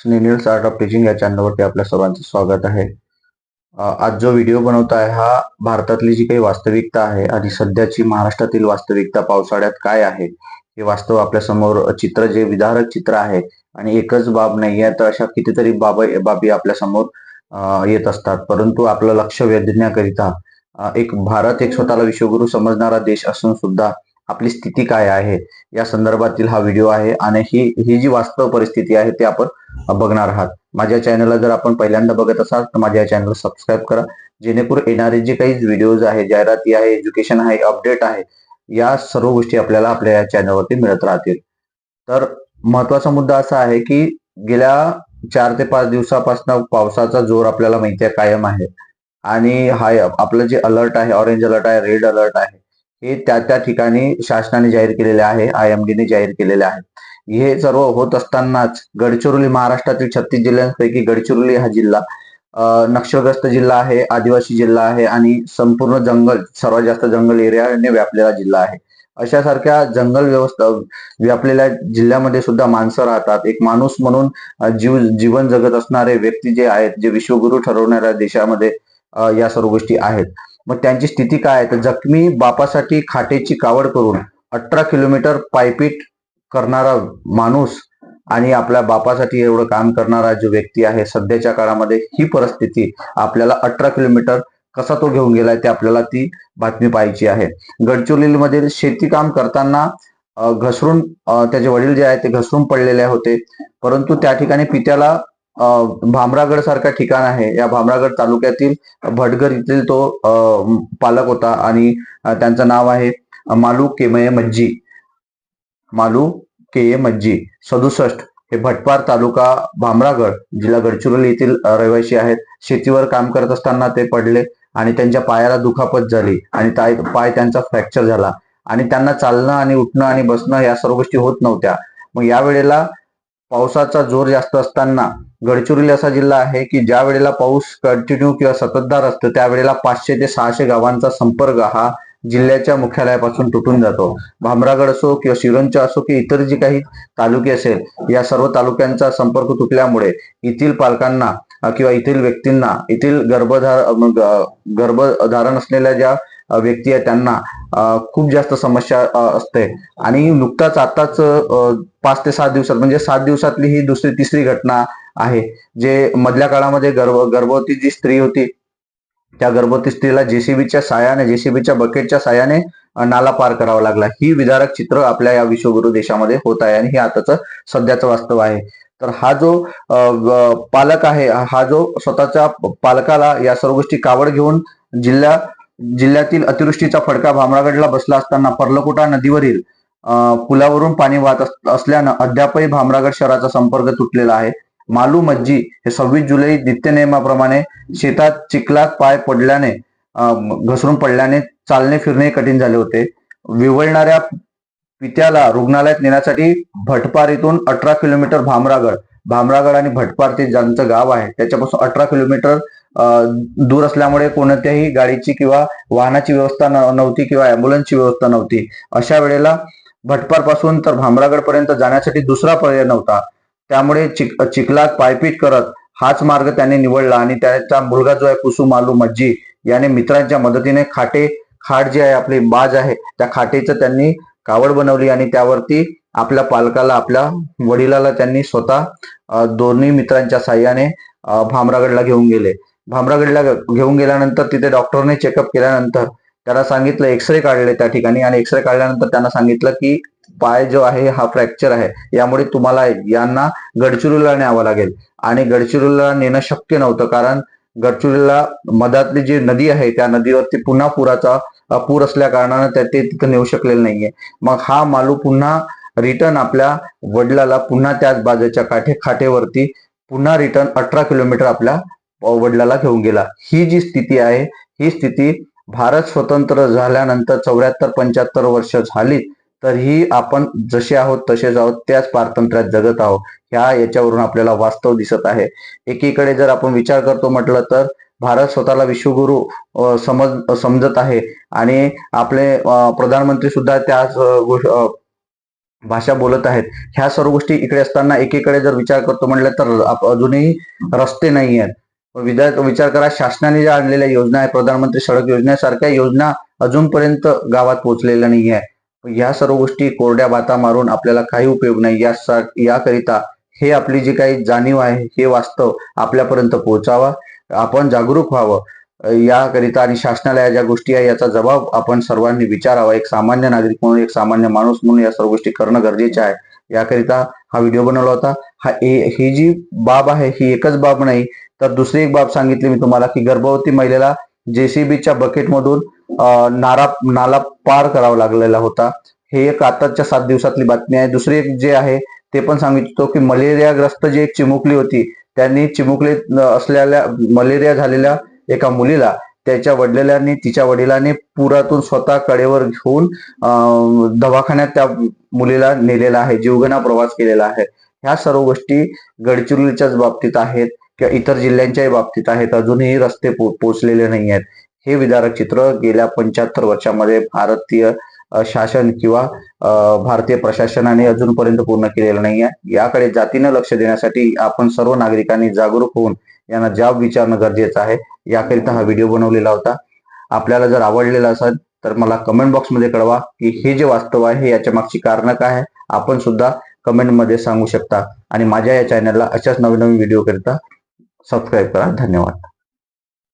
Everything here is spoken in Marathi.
स्नेनियल आर्ट ऑफ टीचिंग या चॅनलवरती आपल्या सर्वांचं स्वागत आहे. आज जो व्हिडिओ बनवत आहे हा भारतातली जी काही वास्तविकता आहे आणि सध्याची महाराष्ट्रातील वास्तविकता पावसाळ्यात काय आहे हे वास्तव आपल्यासमोर चित्र जे विदारक चित्र आहे आणि एकच बाब नाही आहे तर अशा कितीतरी बाब बाबी आपल्यासमोर येत असतात. परंतु आपलं लक्ष वेधण्याकरिता एक भारत एक स्वतःला विश्वगुरु समजणारा देश असून सुद्धा आपली स्थिती काय आहे या संदर्भातील हा व्हिडिओ आहे आणि ही ही जी वास्तव परिस्थिती आहे ते आपण बघणार आहात. माझ्या चॅनलला जर आपण पहिल्यांदा बघत असाल तर माझ्या चॅनल सबस्क्राईब करा. जेणेकरून येणारे जे काही व्हिडिओज आहे जाहिराती आहे एज्युकेशन आहे अपडेट आहे या सर्व गोष्टी आपल्याला आपल्या या चॅनलवरती मिळत राहतील. तर महत्त्वाचा मुद्दा असा आहे की गेल्या चार ते पाच दिवसापासून पावसाचा जोर आपल्याला माहिती आहे कायम आहे. आणि हा आपलं जे अलर्ट आहे ऑरेंज अलर्ट आहे रेड अलर्ट आहे हे त्या त्या ठिकाणी शासनाने जाहीर केलेले आहे आय एम डीने जाहीर केलेले आहे. हे सर्व होत असतानाच गडचिरोली महाराष्ट्रातील छत्तीस जिल्ह्यांपैकी गडचिरोली हा जिल्हा नक्षलग्रस्त जिल्हा आहे आदिवासी जिल्हा आहे आणि संपूर्ण जंगल सर्वात जास्त जंगल एरियाने व्यापलेला जिल्हा आहे. अशा सारख्या जंगल व्यवस्था व्यापलेल्या जिल्ह्यामध्ये सुद्धा माणसं राहतात. एक माणूस म्हणून जीव जीवन जगत असणारे व्यक्ती जे आहेत जे विश्वगुरु ठरवणाऱ्या देशामध्ये या सर्व गोष्टी आहेत. मग त्यांची स्थिती काय आहे? तर जखमी बापासाठी खाटेची कावड करून अठरा किलोमीटर पायपीट करणारा माणूस आणि आपल्या बापासाठी एवढं काम करणारा जो व्यक्ती आहे सध्याच्या काळामध्ये ही परिस्थिती आपल्याला अठरा किलोमीटर कसा तो घेऊन गेलाय ते आपल्याला ती बातमी पाहायची आहे. गडचिरोलीमध्ये शेती काम करताना घसरून त्याचे वडील जे आहेत ते घसरून पडलेले होते. परंतु त्या ठिकाणी पित्याला भामरागड सारखं ठिकाण आहे. या भामरागड तालुक्यातील भटगर येथील तो पालक होता आणि त्यांचं नाव आहे मालू केमये मज्जी. मालू के ए मज्जी. सदुसष्ट हे भटपार तालुका भामरागड जिल्हा गडचिरोली येथील रहिवासी आहेत. शेतीवर काम करत असताना ते पडले आणि त्यांच्या पायाला दुखापत झाली आणि ताय- पाय त्यांचा फ्रॅक्चर झाला आणि त्यांना चालणं आणि उठणं आणि बसणं या सर्व गोष्टी होत नव्हत्या. मग या वेळेला पावसाचा जोर जास्त असताना गडचिरोली असा जिल्हा आहे की ज्या वेळेला पाऊस कंटिन्यू किंवा सततधार असतो त्यावेळेला पाचशे ते सहाशे गावांचा संपर्क हा जिल्ह्याच्या मुख्यालयापासून तुटून जातो. भामरागड असो किंवा शिरोंचा असो की इतर जी काही तालुके असेल या सर्व तालुक्यांचा संपर्क तुटल्यामुळे येथील पालकांना किंवा येथील व्यक्तींना येथील गर्भधार गर्भधारण असलेल्या ज्या व्यक्ती आहेत त्यांना खूप जास्त समस्या असते. आणि नुकताच आताच पाच ते सात दिवसात म्हणजे सात दिवसातली ही दुसरी तिसरी घटना आहे. जे मधल्या काळामध्ये गर्भ गर्भवती जी स्त्री होती त्या गर्भवती स्त्रीला जेसीबीच्या सायाने जेसीबीच्या बकेटच्या सायाने नाला पार करावा लागला. ही विदारक चित्र आपल्या या विश्वगुरु देशामध्ये होत आहे आणि हे आताच सध्याचं वास्तव आहे. तर हा जो पालक आहे हा जो स्वतःच्या पालकाला या सर्व गोष्टी कावड घेऊन जिल्ह्या जिल्ह्यातील अतिवृष्टीचा फडका भामरागडला बसला असताना पर्लकोटा नदीवरील पुलावरून पाणी वाहत असल्यानं अद्यापही भामरागड शहराचा संपर्क तुटलेला आहे. मालू मज्जी हे सव्वीस जुलै नित्यनेमाप्रमाणे शेतात चिखलात पाय पडल्याने घसरून पडल्याने चालणे फिरणे कठीण झाले होते. विवळणाऱ्या पित्याला रुग्णालयात नेण्यासाठी भटपार इथून अठरा किलोमीटर भामरागड भामरागड आणि भटपार ते ज्यांचं गाव आहे त्याच्यापासून अठरा किलोमीटर दूर असल्यामुळे कोणत्याही गाडीची किंवा वाहनाची व्यवस्था न- नव्हती किंवा अँब्युलन्सची व्यवस्था नव्हती. अशा वेळेला भटपारपासून तर भामरागड पर्यंत जाण्यासाठी दुसरा पर्याय नव्हता. त्यामुळे चिक चिखलात पायपीट करत हाच मार्ग त्याने निवडला आणि त्याचा मुलगा जो आहे कुसुम मालू मज्जी याने मित्रांच्या मदतीने खाटे खाट जी आहे आपली बाज आहे त्या खाटेचं त्यांनी कावड बनवली आणि त्यावरती आपल्या पालकाला आपल्या वडिलाला त्यांनी स्वतः दोन्ही मित्रांच्या साह्याने भामरागडला घेऊन गेले. भामरागडला घेऊन गेल्यानंतर तिथे डॉक्टरने चेकअप केल्यानंतर त्याला सांगितलं एक्सरे काढले त्या ठिकाणी आणि एक्सरे काढल्यानंतर त्यांना सांगितलं की पाय जो आहे हा फ्रॅक्चर आहे. यामुळे तुम्हाला यांना गडचिरोलीला न्यावं लागेल. आणि गडचिरोलीला नेणं शक्य नव्हतं कारण गडचिरोलीला मधातली जी नदी आहे त्या नदीवरती पुन्हा पुराचा पूर असल्या कारणानं त्या ते तिथं नेऊ शकलेलं नाहीये. मग हा मालू पुन्हा रिटर्न आपल्या वडिलाला पुन्हा त्याच बाजूच्या काठे खाटेवरती पुन्हा रिटर्न अठरा किलोमीटर आपल्या वडिलाला घेऊन गेला. ही जी स्थिती आहे ही स्थिती भारत स्वतंत्र झाल्यानंतर चौऱ्याहत्तर पंच्याहत्तर वर्ष झाली तरीही आपण जसे आहोत तसेच आहोत त्याच पारतंत्र्यात जगत आहोत. ह्या याच्यावरून आपल्याला वास्तव दिसत आहे. एकीकडे जर आपण विचार करतो म्हटलं तर भारत स्वतःला विश्वगुरु समज समजत आहे. आणि आपले प्रधानमंत्री सुद्धा त्याच गोष्ट- भाषा बोलत आहेत. ह्या सर्व गोष्टी इकडे असताना एकीकडे जर विचार करतो म्हटलं तर अजूनही रस्ते नाही आहेत. विद्या- विचार करा शासनाने ज्या आणलेल्या योजना आहेत प्रधानमंत्री सडक योजनेसारख्या योजना अजूनपर्यंत गावात पोहोचलेल्या नाही आहे या सर्व गोष्टी कोरड्या बाता मारून आपल्याला काही उपयोग नाही. या याकरिता हे आपली जी काही जाणीव आहे हे वास्तव आपल्यापर्यंत पोहोचावा. आपण जागरूक व्हावं. याकरिता आणि शासनाला या ज्या गोष्टी आहे याचा जबाब आपण सर्वांनी विचारावा. एक सामान्य नागरिक म्हणून एक सामान्य माणूस म्हणून या सर्व गोष्टी करणं गरजेचे आहे. याकरिता हा व्हिडिओ बनवला होता. हा ए- ही जी बाब आहे ही एकच बाब नाही. तर दुसरी एक बाब सांगितली मी तुम्हाला की गर्भवती महिलेला जेसीबीच्या बकेटमधून नारा नाला पार करावा लागलेला होता. हे एक आताच्या सात दिवसातली बातमी आहे. दुसरी एक जे आहे ते पण सांगिततो की मलेरियाग्रस्त जी एक चिमुकली होती त्यांनी चिमुकली असलेल्या मलेरिया झालेल्या एका मुलीला त्याच्या वडिलांनी तिच्या वडिलांनी पुरातून स्वतः कडेवर घेऊन दवाखान्यात त्या मुलीला नेलेला आहे जीवघेणा प्रवास केलेला आहे. ह्या सर्व गोष्टी गडचिरोलीच्याच बाबतीत आहेत किंवा इतर जिल्ह्यांच्याही बाबतीत आहेत. अजूनही रस्ते पो पोचलेले नाही आहेत. हे विदारक चित्र गेल्या पंच्याहत्तर वर्षामध्ये भारतीय शासन किंवा भारतीय प्रशासनाने अजूनपर्यंत पूर्ण केलेलं नाही आहे याकडे जातीनं लक्ष देण्यासाठी आपण सर्व नागरिकांनी जागरूक होऊन यांना जाब विचारणं गरजेचं आहे. याकरिता हा व्हिडिओ बनवलेला होता. आपल्याला जर आवडलेला असेल तर मला कमेंट बॉक्समध्ये कळवा की हे जे वास्तव आहे याच्या मागची कारणं काय आहे? आपण सुद्धा कमेंटमध्ये सांगू शकता. आणि माझ्या या चॅनलला अशाच नवीन नवीन व्हिडिओ करिता सबस्क्राईब करा. धन्यवाद.